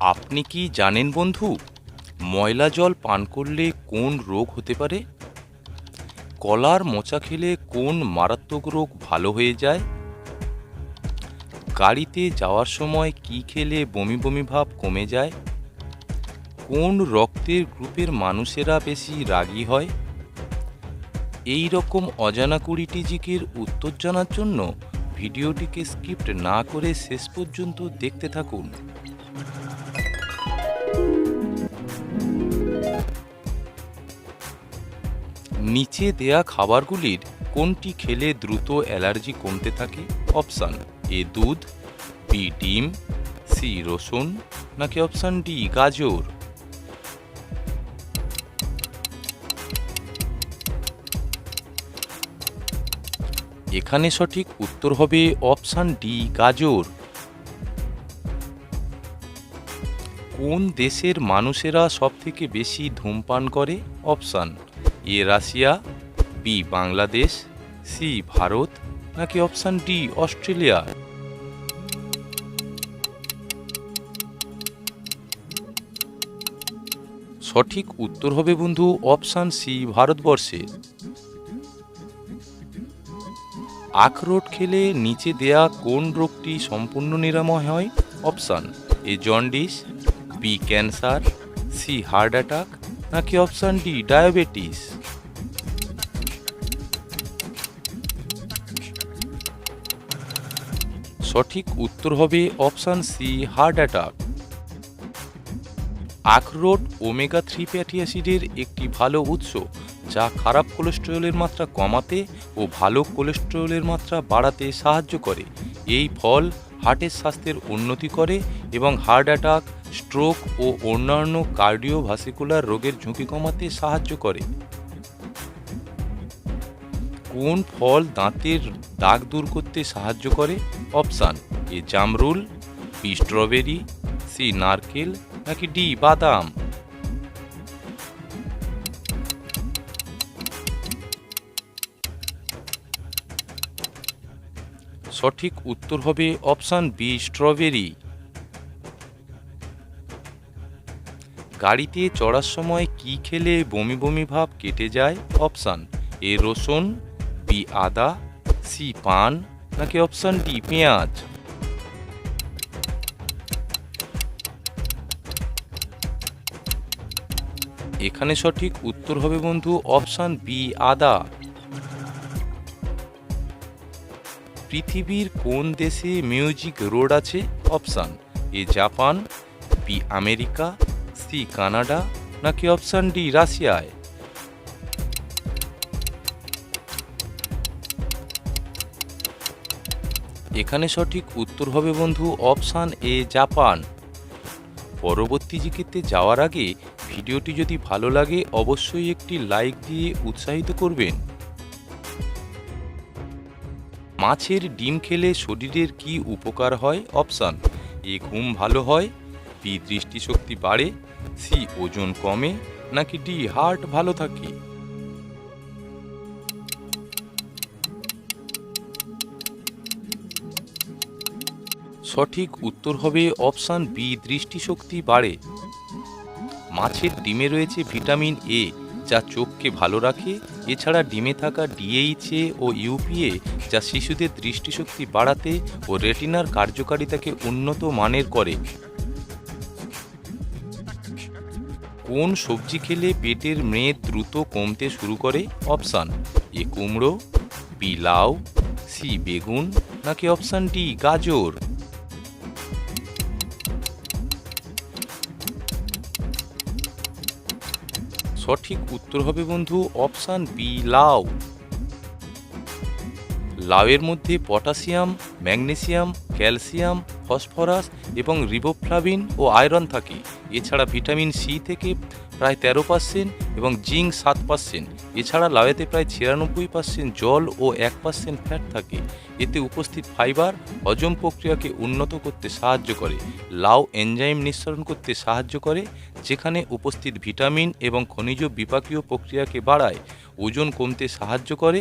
আপনি কি জানেন বন্ধু, ময়লা জল পান করলে কোন রোগ হতে পারে? কলার মোচা খেলে কোন মারাত্মক রোগ ভালো হয়ে যায়? গাড়িতে যাওয়ার সময় কি খেলে বমি বমি ভাব কমে যায়? কোন রক্তের গ্রুপের মানুষেরা বেশি রাগী হয়? এই রকম অজানা কুড়িটি জিকের উত্তর জানার জন্য ভিডিওটিকে স্কিপ্ট না করে শেষ পর্যন্ত দেখতে থাকুন। নিচে দেয়া খাবারগুলির কোনটি খেলে দ্রুত অ্যালার্জি কমতে থাকে? অপশান এ দুধ, বি ডিম, সি রসুন, নাকি অপশান ডি গাজর? এখানে সঠিক উত্তর হবে অপশান ডি গাজর। কোন দেশের মানুষেরা সবথেকে বেশি ধূমপান করে? Option A Russia B Bangladesh C Bharat, নাকি অপশান ডি অস্ট্রেলিয়া? সঠিক উত্তর হবে বন্ধু অপশান সি ভারতবর্ষে। আখরোট খেলে নিচে দেয়া কোন রোগটি সম্পূর্ণ নিরাময় হয়? Option A jaundice B cancer C heart attack নাকি অপশান ডি ডায়াবেটিস সঠিক উত্তর হবে অপশান সি, হার্ট অ্যাটাক। আখরোট ওমেগা থ্রি ফ্যাটি অ্যাসিডের একটি ভালো উৎস, যা খারাপ কোলেস্টেরলের মাত্রা কমাতে ও ভালো কোলেস্টেরলের মাত্রা বাড়াতে সাহায্য করে। এই ফল হার্টের স্বাস্থ্যের উন্নতি করে এবং হার্ট অ্যাটাক, স্ট্রোক ও অন্যান্য কার্ডিওভাসিকুলার রোগের ঝুঁকি কমাতে সাহায্য করে। কোন ফল দাঁতের দাগ দূর করতে সাহায্য করে? অপশান, এ জামরুল, বি স্ট্রবেরি, সি নারকেল, নাকি ডি বাদাম? সঠিক উত্তর হবে অপশান বি, স্ট্রবেরি। গাড়িতে চড়ার সময় কি খেলে বমি বমি ভাব কেটে যায়? অপশান, এ রসুন বি আদা সি পান নাকি অপশান ডি পেঁয়াজ এখানে সঠিক উত্তর হবে বন্ধু অপশান বি আদা। পৃথিবীর কোন দেশে মিউজিক রোড আছে? Option A Japan B America C Canada নাকি অপশান ডি রাশিয়ায়? এখানে সঠিক উত্তর হবে বন্ধু অপশান এ, জাপান। পরবর্তী জিকিতে যাওয়ার আগে ভিডিওটি যদি ভালো লাগে, অবশ্যই একটি লাইক দিয়ে উৎসাহিত করবেন। মাছের ডিম খেলে শরীরের কি উপকার হয়? অপশান এ, ঘুম ভালো হয়, বি, দৃষ্টিশক্তি বাড়ে, সি, ওজন কমে, নাকি ডি, হার্ট ভালো থাকে? সঠিক উত্তর হবে অপশান বি, দৃষ্টিশক্তি বাড়ে। মাছের ডিমে রয়েছে ভিটামিন এ, যা চোখকে ভালো রাখে। এছাড়া ডিমে থাকা ডিএইচএ ও ইউপিএ যা শিশুদের দৃষ্টিশক্তি বাড়াতে ও রেটিনার কার্যকারিতাকে উন্নত মানের করে। কোন সবজি খেলে পেটের মেদ দ্রুত কমতে শুরু করে? অপশান এ কুমড়ো, বি লাউ, সি বেগুন, নাকি অপশান ডি গাজর? সঠিক উত্তর হবে বন্ধু অপশান বি, লাউ। লাউয়ের মধ্যে পটাশিয়াম, ম্যাগনেসিয়াম, ক্যালসিয়াম, ফসফরাস এবং রিবোফ্লাভিন ও আয়রন থাকে। এছাড়া ভিটামিন সি থেকে প্রায় তেরো পার্সেন্ট এবং জিঙ্ক সাত পার্সেন্ট। এছাড়া লাউয়েতে প্রায় ছিয়ানব্বই পার্সেন্ট জল ও এক পার্সেন্ট ফ্যাট থাকে। এতে উপস্থিত ফাইবার হজম প্রক্রিয়াকে উন্নত করতে সাহায্য করে, লাউ এনজাইম নিঃসরণ করতে সাহায্য করে, যেখানে উপস্থিত ভিটামিন এবং খনিজ বিপাকীয় প্রক্রিয়াকে বাড়ায়, ওজন কমতে সাহায্য করে,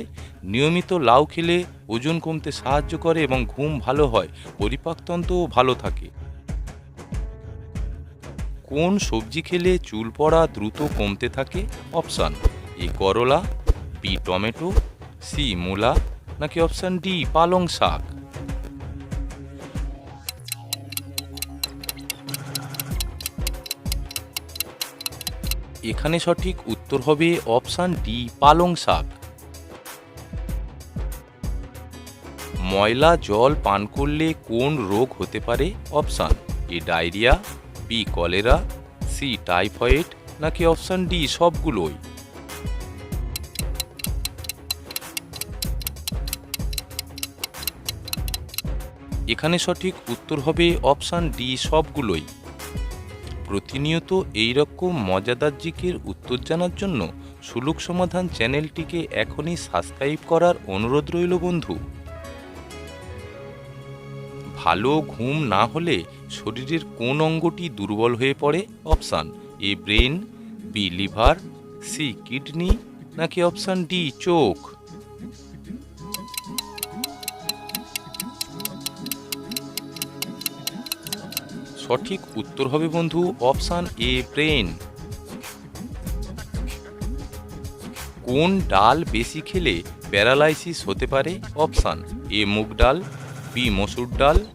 নিয়মিত লাউ খেলে ওজন কমতে সাহায্য করে এবং ঘুম ভালো হয়, পরিপাকতন্ত্রও ভালো থাকে। কোন সবজি খেলে চুল পড়া দ্রুত কমতে থাকে? অপশান এ করলা বি টমেটো সি মূলা, নাকি অপশান ডি পালং শাক? এখানে সঠিক উত্তর হবে অপশান ডি পালং শাক। ময়লা জল পান করলে কোন রোগ হতে পারে? Option A diarrhoea B cholera C typhoid নাকি অপশান ডি সবগুলোই? এখানে সঠিক উত্তর হবে অপশান ডি সবগুলোই। প্রতিনিয়ত এই রকম মজাদার জিকের উত্তর জানার জন্য সুলুক সমাধান চ্যানেলটিকে এখনই সাবস্ক্রাইব করার অনুরোধ রইল বন্ধু। ভালো ঘুম না হলে শরীরের কোন অঙ্গটি দুর্বল হয়ে পড়ে? Option A brain, B liver, C kidney, নাকি অপশান ডি চোখ? সঠিক উত্তর হবে বন্ধু অপশান এ ব্রেন। কোন ডাল বেশি খেলে প্যারালাইসিস হতে পারে? অপশান এ মুগ ডাল, বি মসুর ডাল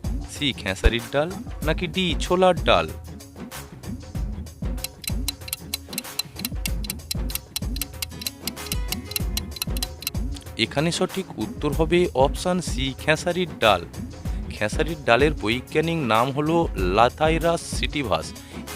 সি খেসারির ডাল নাকি ডি, ছোলার ডাল? এখানে সঠিক উত্তর হবে অপশান সি, খেসারির ডাল। খেসারির ডালের বৈজ্ঞানিক নাম হল লাথাইরাস সিটিভাস।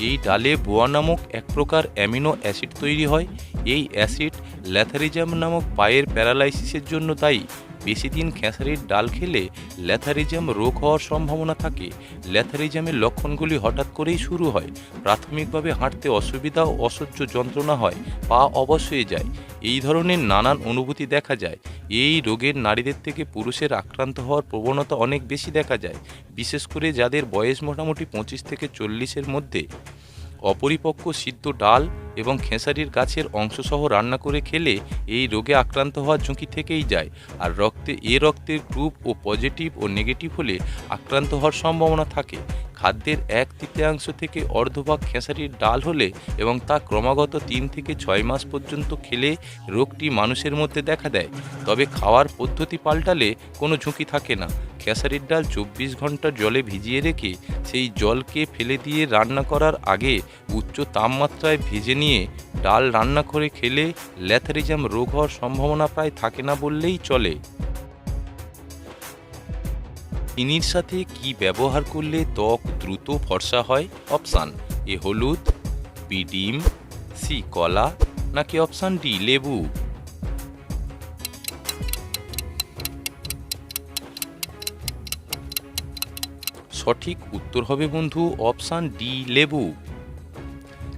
এই ডালে বোয়া নামক এক প্রকার অ্যামিনো অ্যাসিড তৈরি হয়। এই অ্যাসিড ল্যাথারিজাম নামক পায়ের প্যারালাইসিসের জন্য দায়ী। বেশি দিন খেসারির ডাল খেলে ল্যাথারিজম রোগ হওয়ার সম্ভাবনা থাকে। ল্যাথারিজমের লক্ষণগুলি হঠাৎ করেই শুরু হয়। প্রাথমিকভাবে হাঁটতে অসুবিধা ও অসহ্য যন্ত্রণা হয়, পা অবশ হয়ে যায়। এই ধরনের নানান অনুভূতি দেখা যায়। এই রোগের নারীদের থেকে পুরুষের আক্রান্ত হওয়ার প্রবণতা অনেক বেশি দেখা যায়। বিশেষ করে যাদের বয়স মোটামুটি পঁচিশ থেকে চল্লিশের মধ্যে। অপরিপক্ক সিদ্ধ ডাল এবং খেসারির গাছের অংশসহ রান্না করে খেলে এই রোগে আক্রান্ত হওয়ার ঝুঁকি থেকেই যায়। আর রক্তে, এ রক্তের group O positive O negative হলে আক্রান্ত হওয়ার সম্ভাবনা থাকে। খাদ্যের এক তৃতীয়াংশ থেকে অর্ধভাগ খেসারির ডাল হলে এবং তা ক্রমাগত তিন থেকে ছয় মাস পর্যন্ত খেলে রোগটি মানুষের মধ্যে দেখা দেয়। তবে খাওয়ার পদ্ধতি পাল্টালে কোনো ঝুঁকি থাকে না। খেসারির ডাল চব্বিশ ঘণ্টা জলে ভিজিয়ে রেখে সেই জলকে ফেলে দিয়ে রান্না করার আগে উচ্চ তাপমাত্রায় ভেজে নিয়ে ডাল রান্না করে খেলে ল্যাথারিজাম রোগ হওয়ার সম্ভাবনা প্রায় থাকে না বললেই চলে। চিনির সাথে কি ব্যবহার করলে ত্বক দ্রুত ফর্সা হয়? অপশান এ হলুদ, বি ডিম, সি কলা, নাকি অপশান ডি লেবু? সঠিক উত্তর হবে বন্ধু অপশান ডি লেবু।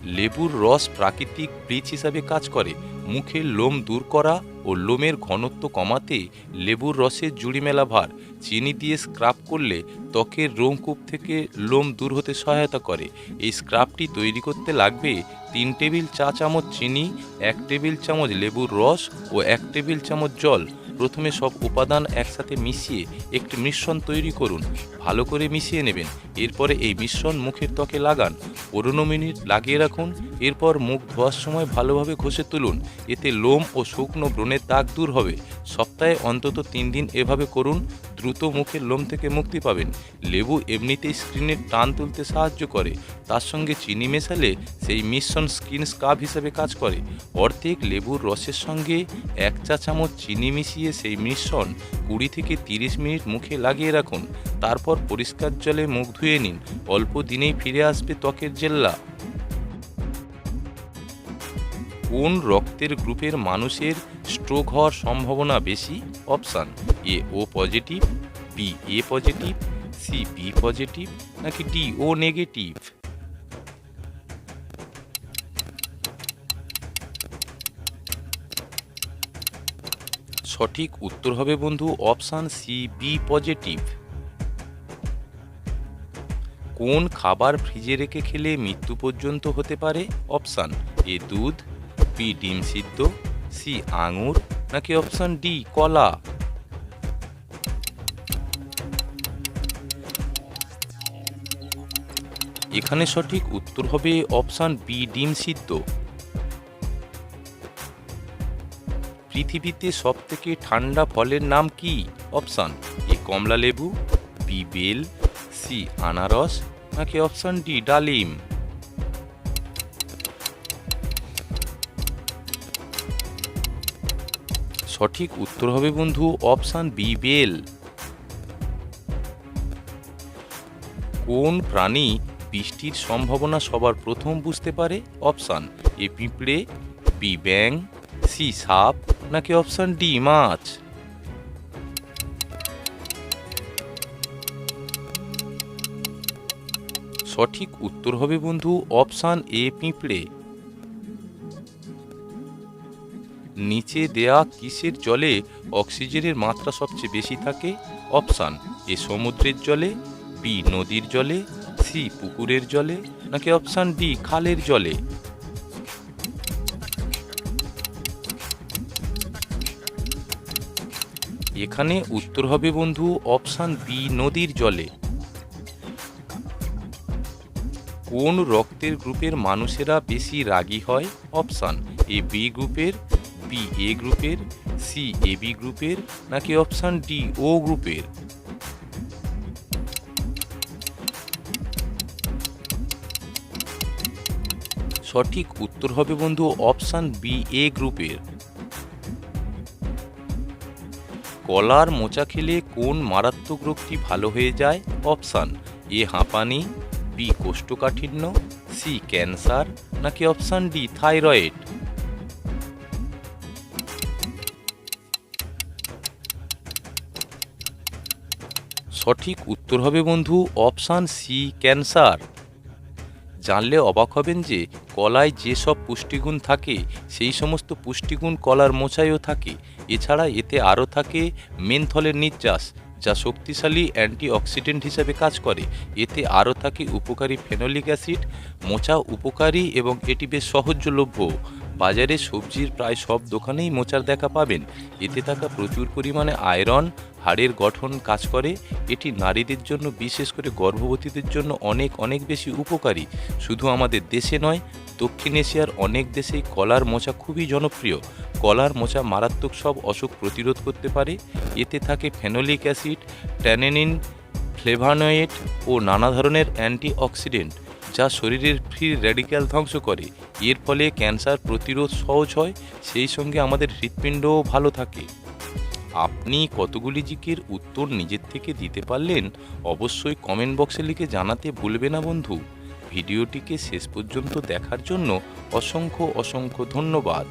লেবুর রস প্রাকৃতিক ব্লিচ হিসাবে কাজ করে। মুখের লোম দূর করা ও লোমের ঘনত্ব কমাতে লেবুর রসের জুড়ি মেলা ভার, চিনি দিয়ে স্ক্রাব করলে ত্বকের রোমকূপ থেকে লোম দূর হতে সহায়তা করে। এই স্ক্রাবটি তৈরি করতে লাগবে তিন টেবিল চা চামচ চিনি, এক টেবিল চামচ লেবুর রস ও এক টেবিল চামচ জল। প্রথমে সব উপাদান একসাথে মিশিয়ে একটি মিশ্রণ তৈরি করুন। ভালো করে মিশিয়ে নেবেন। এরপরে এই মিশ্রণ মুখের ত্বকে লাগান। পনেরো মিনিট লাগিয়ে রাখুন। এরপর মুখ ধোয়ার সময় ভালোভাবে ঘষে তুলুন। এতে লোম ও শুকনো ব্রণের দাগ দূর হবে। সপ্তাহে অন্তত তিন দিন এভাবে করুন, দ্রুত মুখের লোম থেকে মুক্তি পাবেন। লেবু এমনিতেই স্ক্রিনের টান তুলতে সাহায্য করে। তার সঙ্গে চিনি মেশালে সেই মিশ্রণ স্কিন স্কাব হিসেবে কাজ করে। অর্ধেক লেবুর রসের সঙ্গে এক চা চামচ চিনি মিশিয়ে সেই মিশ্রণ কুড়ি থেকে তিরিশ মিনিট মুখে লাগিয়ে রাখুন। তারপর পরিষ্কার জলে মুখ ধুয়ে নিন। অল্প দিনেই ফিরে আসবে ত্বকের জেল্লা। কোন রক্তের গ্রুপের মানুষের স্ট্রোক হওয়ার সম্ভাবনা বেশি option A O positive B A positive C B positive নাকি ডি ও নেগেটিভ সঠিক উত্তর হবে বন্ধু অপশান সি বি পজিটিভ কোন খাবার ফ্রিজে রেখে খেলে মৃত্যু পর্যন্ত হতে পারে? অপশান এ দুধ বি ডিম সিদ্ধ সি আঙুর নাকি অপশান ডি কলা? এখানে সঠিক উত্তর হবে অপশান বি, ডিম সিদ্ধ। পৃথিবীতে সব থেকে ঠান্ডা ফলের নাম কি? অপশান এ কমলা লেবু বি, বেল, সি, আনারস, নাকি অপশান ডি, ডালিম? সঠিক উত্তর হবে বন্ধু অপশান বি, বেল। কোন প্রাণী বৃষ্টির সম্ভাবনা সবার প্রথম বুঝতে পারে? অপশান এ, পিঁপড়ে, বি ব্যাং সি, সাপ, নাকি অপশান ডি, মাছ? সঠিক উত্তর হবে বন্ধু অপশান এ, পিঁপড়ে। নিচে দেয়া কিসের জলে অক্সিজেনের মাত্রা সবচেয়ে বেশি থাকে? অপশান, এ সমুদ্রের জলে, বি নদীর জলে, সি পুকুরের জলে, নাকি অপশান ডি খালের জলে? এখানে উত্তর হবে বন্ধু অপশান বি, নদীর জলে। কোন রক্তের গ্রুপের মানুষেরা বেশি রাগী হয়? অপশান, এ বি গ্রুপের বি এ গ্রুপের সি এ বি গ্রুপের, নাকি অপশান ডি ও গ্রুপের? সঠিক উত্তর হবে বন্ধু অপশান বি এ গ্রুপের। কলার মোচা খেলে কোন মারাত্মক রোগটি ভালো হয়ে যায়? অপশান এ হাঁপানি বি কোষ্ঠকাঠিন্য সি ক্যান্সার, নাকি অপশান ডি থাইরয়েড সঠিক উত্তর হবে বন্ধু অপশান সি, ক্যান্সার। জানলে অবাক হবেন যে কলায় যেসব পুষ্টিগুণ থাকে, সেই সমস্ত পুষ্টিগুণ কলার মোচায়ও থাকে। এছাড়া এতে আরও থাকে মেনথলের নির্যাস, যা শক্তিশালী অ্যান্টিঅক্সিডেন্ট হিসাবে কাজ করে। এতে আরও থাকে উপকারী ফেনোলিক অ্যাসিড, মোচা উপকারী এবং এটি বেশ সহজলভ্য। বাজারে সবজির প্রায় সব দোকানেই মোচার দেখা পাবেন। এতে থাকা প্রচুর পরিমাণে আয়রন, হাড়ের গঠন কাজ করে। এটি নারীদের জন্য, বিশেষ করে গর্ভবতীদের জন্য অনেক অনেক বেশি উপকারী। শুধু আমাদের দেশে নয়, দক্ষিণ এশিয়ার অনেক দেশেই কলার মোচা খুবই জনপ্রিয়। কলার মোচা মারাত্মক সব অসুখ প্রতিরোধ করতে পারে। এতে থাকে ফেনোলিক অ্যাসিড, ট্যানেনিন, ফ্লেভানয়েড ও নানা ধরনের অ্যান্টিঅক্সিডেন্ট। যা শরীরের ফ্রি র্যাডিক্যাল ধ্বংস করে। এর ফলে ক্যান্সার প্রতিরোধ সহজ হয়, সেই সঙ্গে আমাদের হৃৎপিণ্ডও ভালো থাকে। আপনি কতগুলি জিকের উত্তর নিজের থেকে দিতে পারলেন, অবশ্যই কমেন্ট বক্সে লিখে জানাতে ভুলবে না বন্ধু। ভিডিওটিকে শেষ পর্যন্ত দেখার জন্য অসংখ্য অসংখ্য ধন্যবাদ।